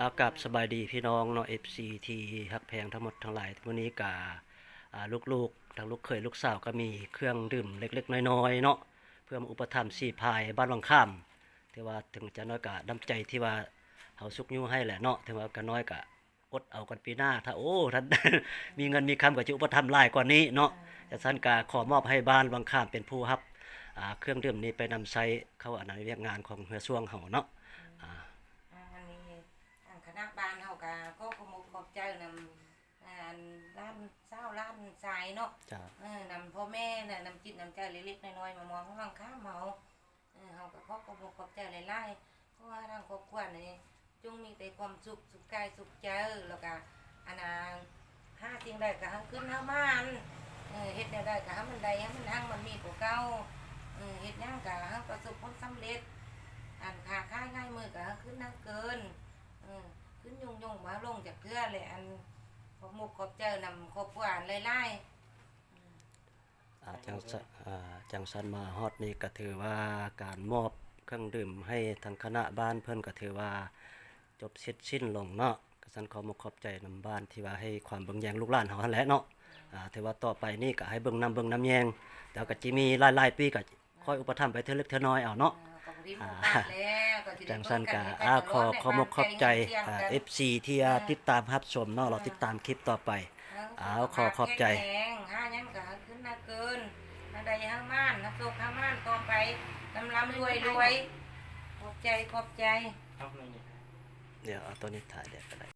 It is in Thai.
อากับสบายดีพี่น้องเนาะ FC ทีฮักแพงทั้งหมดทั้งหลายวันนี้กาลูกๆทั้งลูกเคยลูกสาวก็มีเครื่องดื่มเล็กๆ น้อยๆเนาะเพื่อมาอุปถัมภ์สี่พายบ้านวังข้ามที่ว่าถึงจะน้อยกะน้ำใจที่ว่าเฮาสุกยูให้แหละเนาะถึงว่าก็น้อยกะอดเอากันปีหน้า ถ้าโอ้ท่านมีเงินมีคำก็จะอุปถัมภ์หลายกว่านี้เนาะแต่ท่านกาขอมอบให้บ้านวังข้ามเป็นผู้รับเครื่องดื่มนี้ไปนำใช้เข้าอนาเรียกงานของเฮือซ่วงเฮาเนาะอ่า อ่าอันนี้ทางคณะบ้านเฮากะก็ขอมกขอบใจนำอ่าร้านเศร้าร้านทรายเนาะจ้าเออนำพ่อแม่น่ะนำจิตนำใจเล็กๆน้อยๆมามองข้างหลังข้ามเฮาเออเฮาก็ขอขอบคุณขอบใจหลายๆเพราะว่าทางครอบครัวนี่จงมีแต่ความสุขสุขกายสุขใจแล้วก็อันน่ะหาสิ่งใดก็ให้ขึ้นเฮามันเออเฮ็ดแนวใดก็ให้มันได้ให้มันหังมันมีกว่าเก่าเออเฮ็ดหยังก็ให้ประสบผลสำเร็จอันขาค่ายง่ายมือก็ให้ขึ้นนักเกินเออขึ้นยงยงๆมาลงจากเกลือเลยอัน ขอบมุกขอบเจอนำครอบครัวอันไล่ๆอ่าจังสอ่าจังสันมาฮอดนี่ก็ถือว่าการมอบเครื่องดื่มให้ทางคณะบ้านเพิ่นก็ถือว่าจบเสร็จสิ้นลงเนาะก็สันขอมขอบใจนำบ้านที่ว่าให้ความเบิ่งแยงลูกหลานเฮาหั่นแหละเนาะอ่าถือว่าต่อไปนี่ก็ให้เบิ่งนำเบิ่งนำแยงแล้วก็จิมีหลายๆปีก็คอยอุปถัมภ์ไปเทื่อเล็กเทื่อน้อยเอาเนาะ อ่าก็บ่ได้หมู่บ้านแล้วก็สิได้จังสันกะพบอากันขอในขอมกขอบใจเที่ยงอ่ากัน FC ที่อ่าติดตามรับชมเนาะเราติดตามคลิปต่อไปเอาขอขอบใจแข็งแรงห้ายังก็ขึ้นนักเกินถ้าใดห้างม่านนักโชคห้างม่านต่อไปลำลำรวยรวยขอบใจขอบใจ เดี๋ยวเอาตัวนี้ถ่ายเดี๋ยวก็ได้